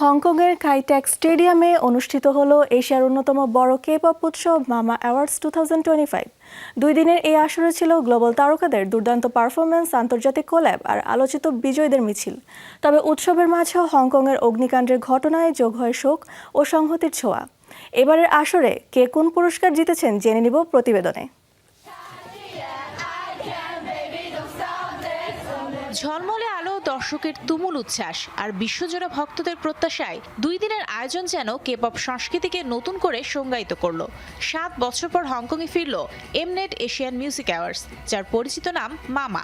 হংকংয়ের কাইট্যাক স্টেডিয়ামে অনুষ্ঠিত হলো এশিয়ার অন্যতম বড় কে পপ উৎসব MAMA awards two thousand twenty five. দুই দিনের এই আসরে ছিল গ্লোবাল তারকাদের দুর্দান্ত পারফরমেন্স আন্তর্জাতিক কোল্যাব আর আলোচিত বিজয়ীদের মিছিল। তবে উৎসবের মাঝেও হংকংয়ের অগ্নিকাণ্ডের ঘটনায় যোগ হয় শোক ও সংহতির ছোঁয়া। এবারের আসরে কে কোন পুরস্কার জিতেছেন জেনে নিব প্রতিবেদনে। ঝলমলে আলো দর্শকের তুমুল উচ্ছ্বাস আর বিশ্বজোড়া ভক্তদের প্রত্যাশায় দুই দিনের আয়োজন যেন কেপপ সংস্কৃতিকে নতুন করে সংজ্ঞায়িত করল। সাত বছর পর হংকংয়ে ফিরল এমনেট এশিয়ান মিউজিক অ্যাওয়ার্ডস যার পরিচিত নাম মামা।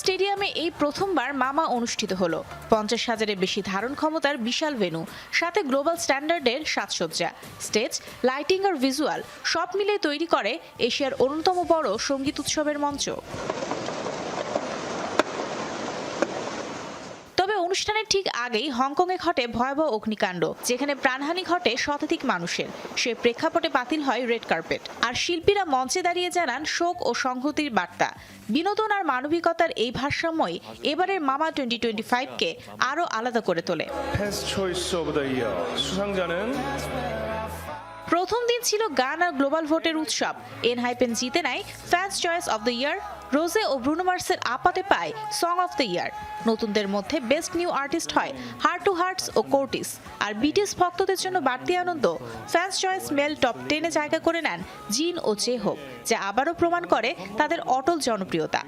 স্টেডিয়ামে এই প্রথমবার মামা অনুষ্ঠিত হলো। পঞ্চাশ হাজারের বেশি ধারণ ক্ষমতার বিশাল ভেনু সাথে গ্লোবাল স্ট্যান্ডার্ডের সাজসজ্জা, স্টেজ, লাইটিং আর ভিজুয়াল সব মিলে তৈরি করে এশিয়ার অন্যতম বড় সংগীত উৎসবের মঞ্চ তবে অনুষ্ঠানের ঠিক আগেই হংকংয়ে ঘটে ভয়াবহ অগ্নিকাণ্ড যেখানে প্রাণহানি ঘটে শতাধিক মানুষের। সে প্রেক্ষাপটে বাতিল হয় রেড কার্পেট। আর শিল্পীরা মঞ্চে দাঁড়িয়ে জানান শোক ও সংহতির বার্তা। বিনোদন আর মানবিকতার এই ভারসাম্যই এবারের মামা টোয়েন্টি টোয়েন্টি ফাইভকে আরও আলাদা করে তোলে। প্রথম দিন ছিল গান আর গ্লোবাল ভোটের উৎসব। এনহাইপেন জিতে নেয় fans choice of the year Rose O Bruno মার্সের আপাতে পায় সং অফ দ্য ইয়ার নতুনদের মধ্যে বেস্ট নিউ আর্টিস্ট হয় হার্ট টু হার্টস ও কোর্টিস আর বিটিএস ভক্তদের জন্য বাড়তি আনন্দ ফ্যান্স চয়েস মেল টপ টেনে জায়গা করে নেন জিন ও চে হোক যা আবারও প্রমাণ করে তাদের অটল জনপ্রিয়তা।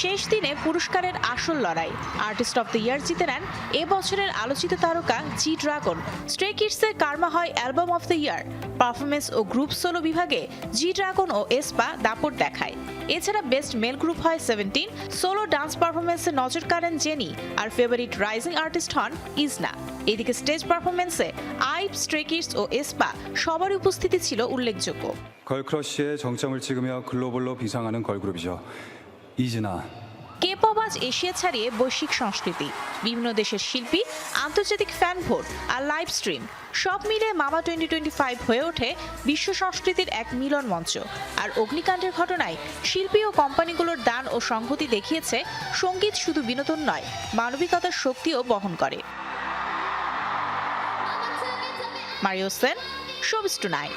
শেষ দিনে পুরস্কারের আসল লড়াই আর্টিস্ট অফ দ্য ইয়ার জিতে নেন এ বছরের আলোচিত তারকা জি ড্রাগন স্ট্রে কিডসের কার্মা হয় album of the year performance O group solo বিভাগে জি ড্রাগন ও এসপা দাপট দেখায় এছাড়া বেস্ট মেল গ্রুপ হয় সেভেন্টিন সোলো ডান্স পারফরমেন্সে নজর কাড়েন জেনি আর ফেভারিট রাইজিং আর্টিস্ট হন ইজনা এদিকে স্টেজ পারফরমেন্সে আইপ স্ট্রে কিডস ও এসপা সবারই উপস্থিতি ছিল উল্লেখযোগ্য 걸크러쉬의 정점을 찍으며 글로벌로 비상하는 걸그룹이죠. 이즈나. কে পপ আজ এশিয়া ছাড়িয়ে বৈশ্বিক সংস্কৃতি বিভিন্ন দেশের শিল্পী আন্তর্জাতিক ফ্যান ভোট আর লাইভ স্ট্রিম সব মিলে মামা টোয়েন্টি টোয়েন্টি ফাইভ হয়ে ওঠে বিশ্ব সংস্কৃতির এক মিলন মঞ্চ আর অগ্নিকাণ্ডের ঘটনায় শিল্পী ও কোম্পানিগুলোর দান ও সংহতি দেখিয়েছে সঙ্গীত শুধু বিনোদন নয় মানবিকতার শক্তিও বহন করে Mario Sen showbiz tonight